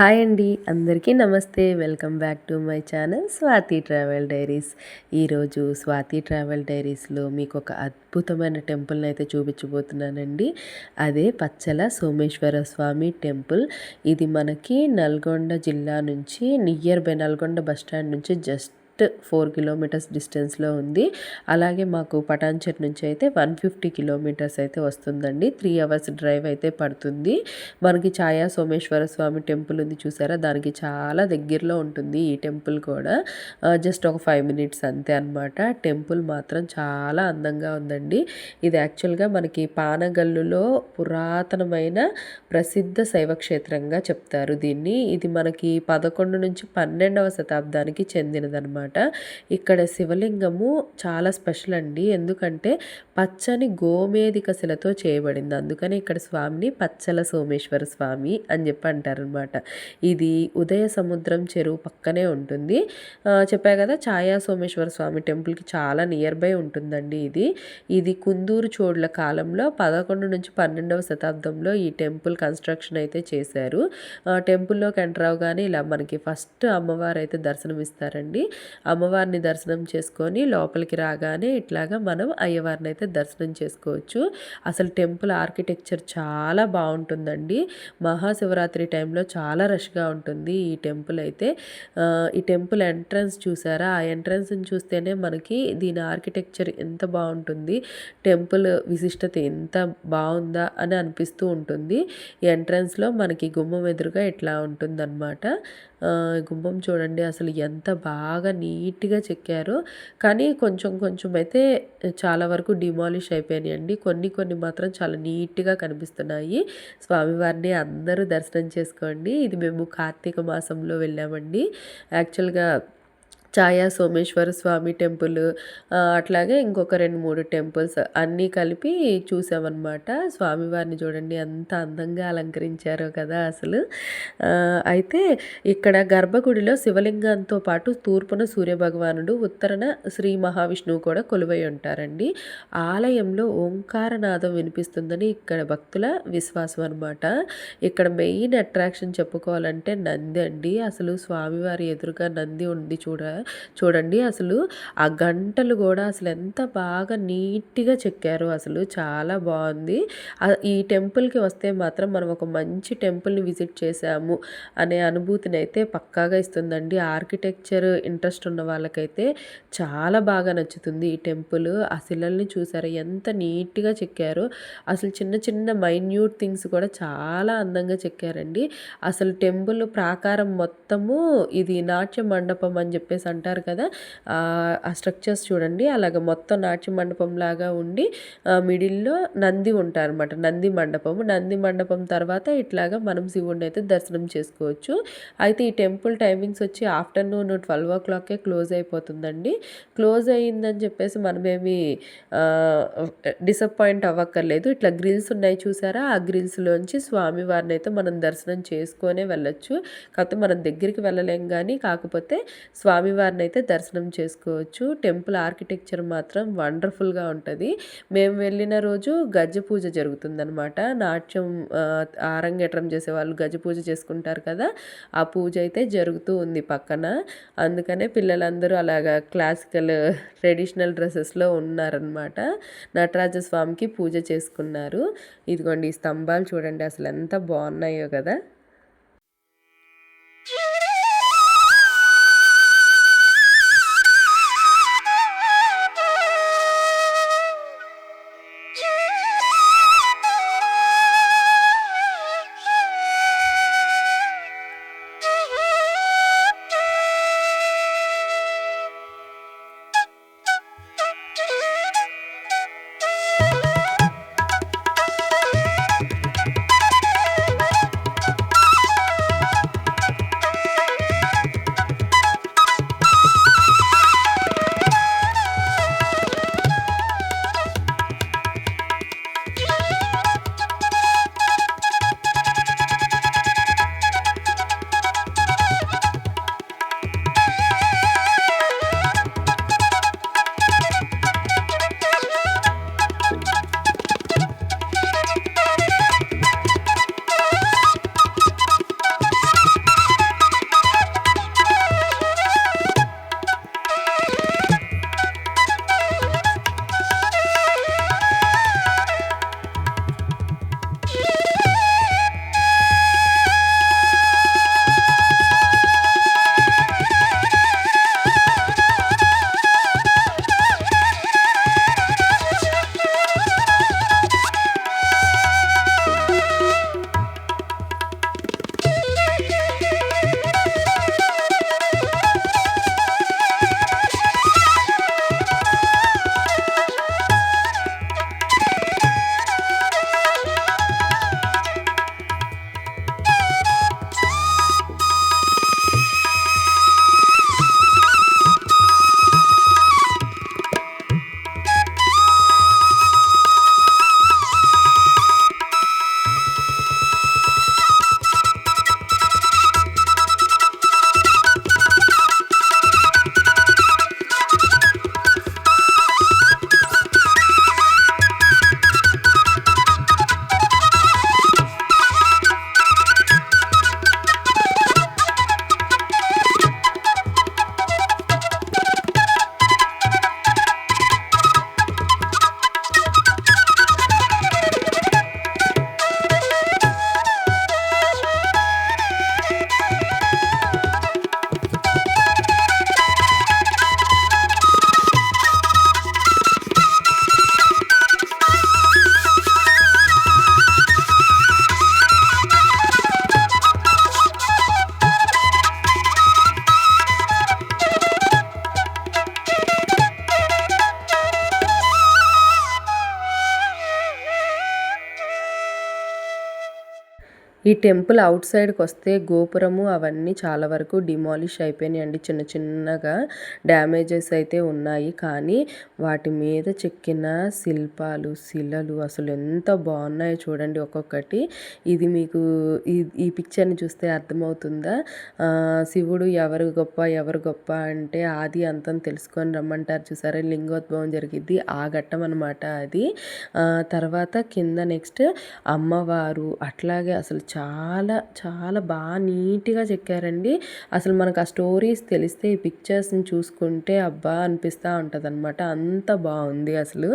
Hi అండి అందరికీ namaste. Welcome back to my channel Swathi travel diaries. ఈరోజు Swathi travel డైరీస్లో మీకు ఒక అద్భుతమైన టెంపుల్ని అయితే చూపించబోతున్నానండి. అదే పచ్చల సోమేశ్వర స్వామి టెంపుల్. ఇది మనకి నల్గొండ జిల్లా నుంచి nearby Nalgonda bus stand నుంచి జస్ట్ ఫోర్ కిలోమీటర్స్ డిస్టెన్స్లో ఉంది. అలాగే మాకు పటాన్చెట్ నుంచి అయితే వన్ ఫిఫ్టీ కిలోమీటర్స్ అయితే వస్తుందండి. త్రీ అవర్స్ డ్రైవ్ అయితే పడుతుంది. మనకి ఛాయా సోమేశ్వర స్వామి టెంపుల్ ఉంది చూసారా? దానికి చాలా దగ్గరలో ఉంటుంది ఈ టెంపుల్ కూడా. జస్ట్ ఒక ఫైవ్ మినిట్స్ అంతే అనమాట టెంపుల్ మాత్రం చాలా అందంగా ఉందండి. ఇది యాక్చువల్గా మనకి పానగల్లులో పురాతనమైన ప్రసిద్ధ శైవ క్షేత్రంగా చెప్తారు దీన్ని. ఇది మనకి పదకొండు నుంచి పన్నెండవ శతాబ్దానికి చెందినదనమాట ఇక్కడ శివలింగము చాలా స్పెషల్ అండి. ఎందుకంటే పచ్చని గోమేధిక శిలతో చేయబడింది. అందుకని ఇక్కడ స్వామిని పచ్చల సోమేశ్వర స్వామి అని చెప్పి అంటారనమాట ఇది ఉదయ సముద్రం చెరువు పక్కనే ఉంటుంది. చెప్పా కదా ఛాయా సోమేశ్వర స్వామి టెంపుల్కి చాలా నియర్ బై ఉంటుందండి ఇది. ఇది కుందూరు చోడ్ల కాలంలో పదకొండు నుంచి పన్నెండవ శతాబ్దంలో ఈ టెంపుల్ కన్స్ట్రక్షన్ అయితే చేశారు. టెంపుల్లోకి ఎంటర్ అవగానే ఇలా మనకి ఫస్ట్ అమ్మవారు అయితే దర్శనం ఇస్తారండి అమ్మవారిని దర్శనం చేసుకొని లోపలికి రాగానే ఇట్లాగా మనం అయ్యవారిని అయితే దర్శనం చేసుకోవచ్చు. అసలు టెంపుల్ ఆర్కిటెక్చర్ చాలా బాగుంటుందండి. మహాశివరాత్రి టైంలో చాలా రష్గా ఉంటుంది ఈ టెంపుల్ అయితే. ఈ టెంపుల్ ఎంట్రన్స్ చూసారా? ఆ ఎంట్రన్స్ని చూస్తేనే మనకి దీని ఆర్కిటెక్చర్ ఎంత బాగుంటుంది టెంపుల్ విశిష్టత ఎంత బాగుందా అని అనిపిస్తూ ఉంటుంది. ఎంట్రన్స్లో మనకి గుమ్మం ఎదురుగా ఇట్లా ఉంటుందన్నమాట. గుమ్మం చూడండి అసలు ఎంత బాగా నీట్గా చెక్కారో. కానీ కొంచెం కొంచెం అయితే చాలా వరకు డిమాలిష్ అయిపోయినాయండి. కొన్ని కొన్ని మాత్రం చాలా నీట్గా కనిపిస్తున్నాయి. స్వామివారిని అందరూ దర్శనం చేసుకోండి. ఇది మేము కార్తీక మాసంలో వెళ్ళామండి. యాక్చువల్గా ఛాయా సోమేశ్వర స్వామి టెంపుల్ అట్లాగే ఇంకొక రెండు మూడు టెంపుల్స్ అన్నీ కలిపి చూసామన్నమాట. స్వామివారిని చూడండి ఎంత అందంగా అలంకరించారో కదా అసలు. అయితే ఇక్కడ గర్భగుడిలో శివలింగంతో పాటు తూర్పున సూర్యభగవానుడు ఉత్తరన శ్రీ మహావిష్ణువు కూడా కొలువై ఉంటారండి. ఆలయంలో ఓంకారనాదం వినిపిస్తుందని ఇక్కడ భక్తుల విశ్వాసం అనమాట ఇక్కడ మెయిన్ అట్రాక్షన్ చెప్పుకోవాలంటే నంది అండి. అసలు స్వామివారి ఎదురుగా నంది ఉండి చూడ చూడండి అసలు ఆ గంటలు కూడా అసలు ఎంత బాగా నీట్గా చెక్కారు అసలు చాలా బాగుంది. ఈ టెంపుల్కి వస్తే మాత్రం మనం ఒక మంచి టెంపుల్ని విజిట్ చేసాము అనే అనుభూతిని అయితే పక్కాగా ఇస్తుందండి. ఆర్కిటెక్చర్ ఇంట్రెస్ట్ ఉన్న వాళ్ళకైతే చాలా బాగా నచ్చుతుంది ఈ టెంపుల్. ఆ శిలల్ని చూసారు ఎంత నీట్గా చెక్కారో. అసలు చిన్న చిన్న మైన్యూట్ థింగ్స్ కూడా చాలా అందంగా చెక్కారండి. అసలు టెంపుల్ ప్రాకారం మొత్తము ఇది నాట్య మండపం అని చెప్పేసి అంటారు కదా ఆ స్ట్రక్చర్స్ చూడండి. అలాగ మొత్తం నాట్య మండపం లాగా ఉండి మిడిల్లో నంది ఉంటారనమాట నంది మండపము. నంది మండపం తర్వాత ఇట్లాగా మనం శివుడిని అయితే దర్శనం చేసుకోవచ్చు. అయితే ఈ టెంపుల్ టైమింగ్స్ వచ్చి ఆఫ్టర్నూన్ ట్వెల్వ్ ఓ క్లాక్కే క్లోజ్ అయిపోతుందండి. క్లోజ్ అయ్యిందని చెప్పేసి మనమేమి డిసప్పాయింట్ అవ్వక్కర్లేదు. ఇట్లా గ్రిల్స్ ఉన్నాయి చూసారా? ఆ గ్రిల్స్లోంచి స్వామివారిని అయితే మనం దర్శనం చేసుకొనే వెళ్ళొచ్చు. కాకపోతే మనం దగ్గరికి వెళ్ళలేం కానీ కాకపోతే స్వామి స్వామివారిని అయితే దర్శనం చేసుకోవచ్చు. టెంపుల్ ఆర్కిటెక్చర్ మాత్రం వండర్ఫుల్గా ఉంటుంది. మేము వెళ్ళిన రోజు గజ పూజ జరుగుతుందనమాట నాట్యం ఆరంగేట్రం చేసే వాళ్ళు గజ పూజ చేసుకుంటారు కదా ఆ పూజ అయితే జరుగుతూ ఉంది పక్కన. అందుకనే పిల్లలందరూ అలాగా క్లాసికల్ ట్రెడిషనల్ డ్రెస్సెస్లో ఉన్నారనమాట నటరాజ స్వామికి పూజ చేసుకున్నారు. ఇదిగోండి ఈ స్తంభాలు చూడండి అసలు ఎంత బాగున్నాయో కదా. ఈ టెంపుల్ అవుట్ సైడ్కి వస్తే గోపురము అవన్నీ చాలా వరకు డిమాలిష్ అయిపోయినాయి అండి చిన్న చిన్నగా డ్యామేజెస్ అయితే ఉన్నాయి. కానీ వాటి మీద చెక్కిన శిల్పాలు శిలలు అసలు ఎంత బాగున్నాయో చూడండి ఒక్కొక్కటి. ఇది మీకు ఈ ఈ పిక్చర్ని చూస్తే అర్థమవుతుందా? శివుడు ఎవరు గొప్ప ఎవరు గొప్ప అంటే ఆది అంతం తెలుసుకొని రమ్మంటారు చూసారా? లింగోద్భవం జరిగింది ఆ ఘట్టం అనమాట అది. తర్వాత కింద నెక్స్ట్ అమ్మవారు. అట్లాగే అసలు చాలా చాలా బాగా నీట్గా చెక్కారండి. అసలు మనకు ఆ స్టోరీస్ తెలిస్తే ఈ పిక్చర్స్ని చూసుకుంటే అబ్బా అనిపిస్తూ ఉంటుంది అంత బాగుంది అసలు.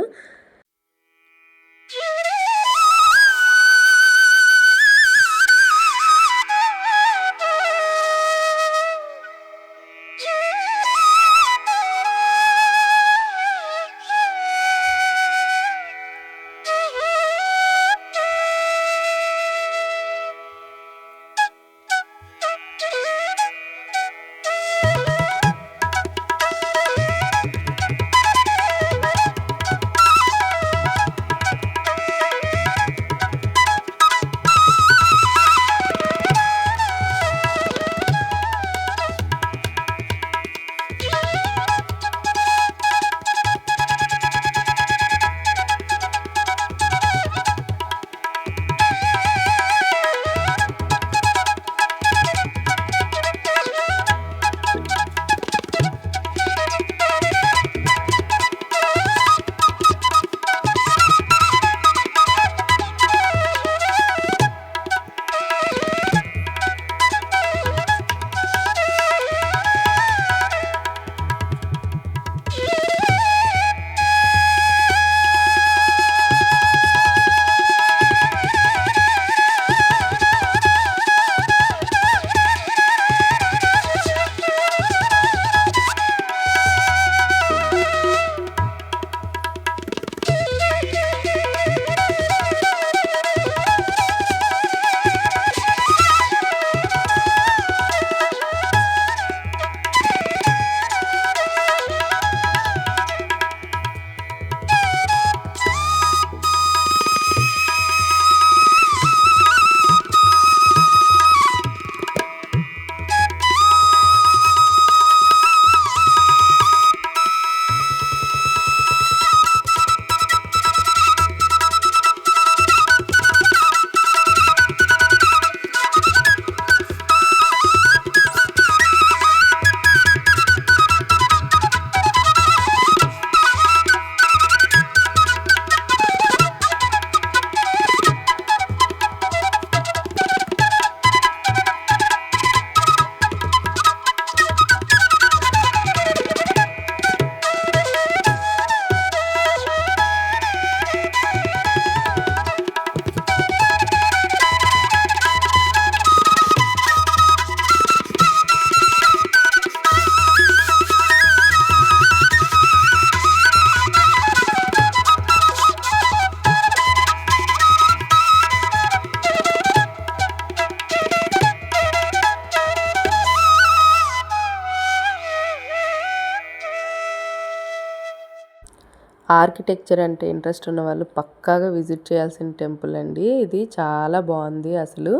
ఆర్కిటెక్చర్ అంటే ఇంట్రెస్ట్ ఉన్న వాళ్ళు పక్కాగా విజిట్ చేయాల్సిన టెంపుల్ అండి. ఇది చాలా బాగుంది అసలు.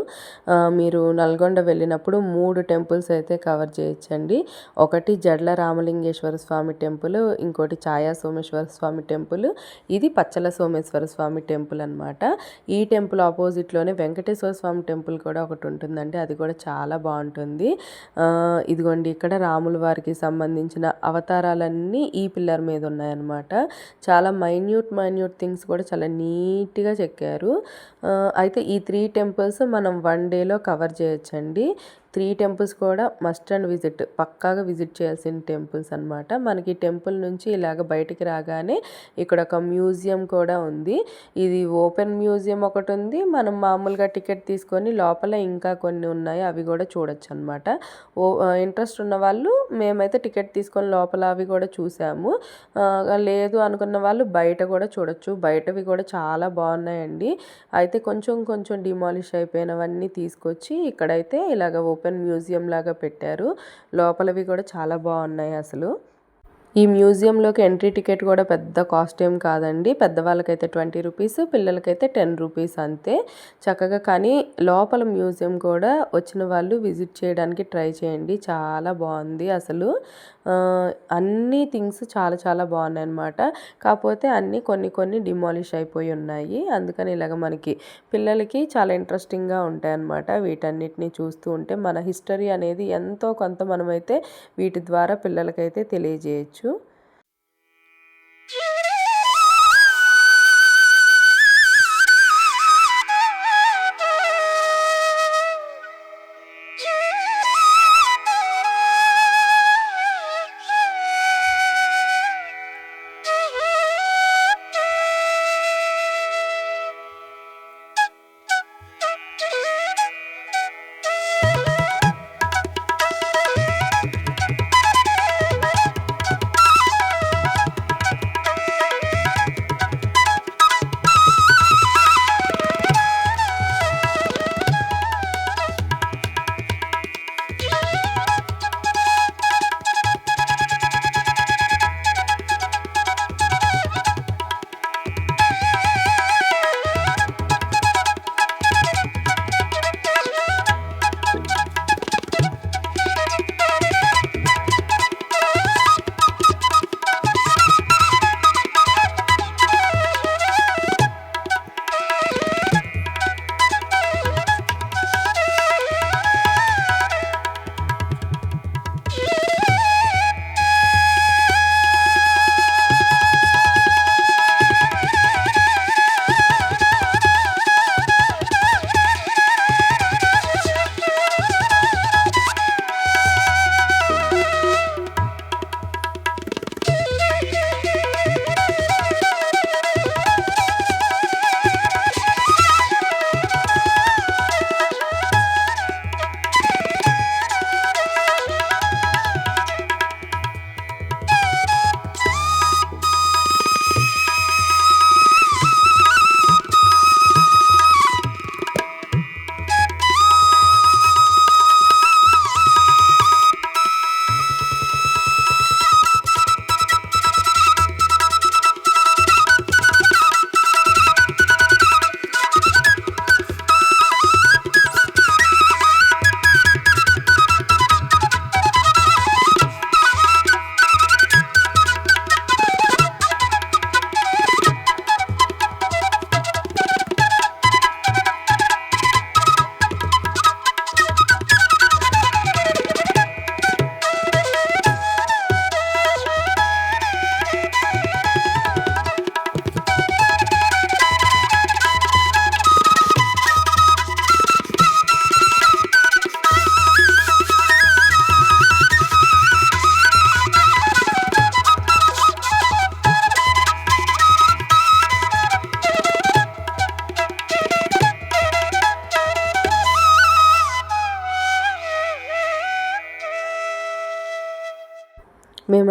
మీరు నల్గొండ వెళ్ళినప్పుడు మూడు టెంపుల్స్ అయితే కవర్ చేయొచ్చండి. ఒకటి జడ్ల రామలింగేశ్వర స్వామి టెంపుల్ ఇంకోటి ఛాయా సోమేశ్వర స్వామి టెంపుల్. ఇది పచ్చల సోమేశ్వర స్వామి టెంపుల్ అనమాట ఈ టెంపుల్ ఆపోజిట్లోనే వెంకటేశ్వర స్వామి టెంపుల్ కూడా ఒకటి ఉంటుందండి. అది కూడా చాలా బాగుంటుంది. ఇదిగోండి ఇక్కడ రాముల వారికి సంబంధించిన అవతారాలన్నీ ఈ పిల్లర్ మీద ఉన్నాయన్నమాట. చాలా మైన్యూట్ మైన్యూట్ థింగ్స్ కూడా చాలా నీట్గా చెక్కారు. అయితే ఈ త్రీ టెంపుల్స్ మనం వన్ డేలో కవర్ చేయొచ్చండి. త్రీ టెంపుల్స్ కూడా మస్ట్ అండ్ విజిట్. పక్కాగా విజిట్ చేయాల్సిన టెంపుల్స్ అనమాట మనకి టెంపుల్ నుంచి ఇలాగ బయటికి రాగానే ఇక్కడ ఒక మ్యూజియం కూడా ఉంది. ఇది ఓపెన్ మ్యూజియం ఒకటి ఉంది. మనం మామూలుగా టికెట్ తీసుకొని లోపల ఇంకా కొన్ని ఉన్నాయి. అవి కూడా చూడొచ్చు అనమాట ఓ ఇంట్రెస్ట్ ఉన్న వాళ్ళు మేమైతే టికెట్ తీసుకొని లోపల అవి కూడా చూసాము. లేదు అనుకున్న వాళ్ళు బయట కూడా చూడొచ్చు. బయటవి కూడా చాలా బాగున్నాయండి. అయితే కొంచెం కొంచెం డిమాలిష్ అయిపోయినవన్నీ తీసుకొచ్చి ఇక్కడైతే ఇలాగ ఓపెన్ ఓపెన్ మ్యూజియం లాగా పెట్టారు. లోపలవి కూడా చాలా బాగున్నాయి అసలు. ఈ మ్యూజియంలోకి ఎంట్రీ టికెట్ కూడా పెద్ద కాస్ట్ ఏం కాదండి. పెద్దవాళ్ళకైతే ట్వంటీ రూపీస్ పిల్లలకైతే టెన్ రూపీస్ అంతే. చక్కగా కానీ లోపల మ్యూజియం కూడా వచ్చిన వాళ్ళు విజిట్ చేయడానికి ట్రై చేయండి. చాలా బాగుంది అసలు. అన్ని థింగ్స్ చాలా చాలా బాగున్నాయి అనమాట కాకపోతే అన్నీ కొన్ని కొన్ని డిమాలిష్ అయిపోయి ఉన్నాయి. అందుకని ఇలాగ మనకి పిల్లలకి చాలా ఇంట్రెస్టింగ్గా ఉంటాయి అన్నమాట వీటన్నిటిని చూస్తూ ఉంటే మన హిస్టరీ అనేది ఎంతో కొంత మనమైతే వీటి ద్వారా పిల్లలకైతే తెలియజేయచ్చు.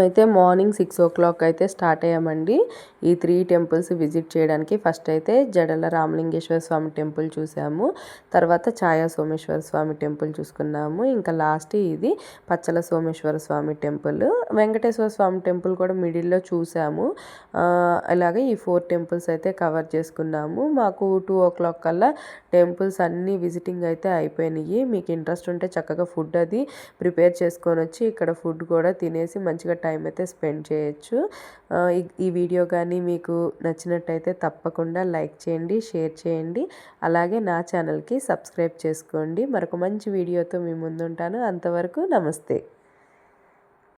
మేమైతే మార్నింగ్ సిక్స్ ఓ క్లాక్ అయితే స్టార్ట్ అయ్యామండి. ఈ త్రీ టెంపుల్స్ విజిట్ చేయడానికి ఫస్ట్ అయితే జడల రామలింగేశ్వర స్వామి టెంపుల్ చూసాము. తర్వాత ఛాయా సోమేశ్వర స్వామి టెంపుల్ చూసుకున్నాము. ఇంకా లాస్ట్ ఇది పచ్చల సోమేశ్వర స్వామి టెంపుల్. వెంకటేశ్వర స్వామి టెంపుల్ కూడా మిడిల్లో చూసాము. అలాగే ఈ ఫోర్ టెంపుల్స్ అయితే కవర్ చేసుకున్నాము. మాకు టూ ఓ క్లాక్ కల్లా టెంపుల్స్ అన్నీ విజిటింగ్ అయితే అయిపోయినాయి. మీకు ఇంట్రెస్ట్ ఉంటే చక్కగా ఫుడ్ అది ప్రిపేర్ చేసుకొని వచ్చి ఇక్కడ ఫుడ్ కూడా తినేసి మంచిగా టైం టైం అయితే స్పెండ్ చేయొచ్చు. ఈ వీడియో కానీ మీకు నచ్చినట్టయితే తప్పకుండా లైక్ చేయండి షేర్ చేయండి. అలాగే నా ఛానల్కి సబ్స్క్రైబ్ చేసుకోండి. మరొక మంచి వీడియోతో మీ ముందుంటాను. అంతవరకు నమస్తే.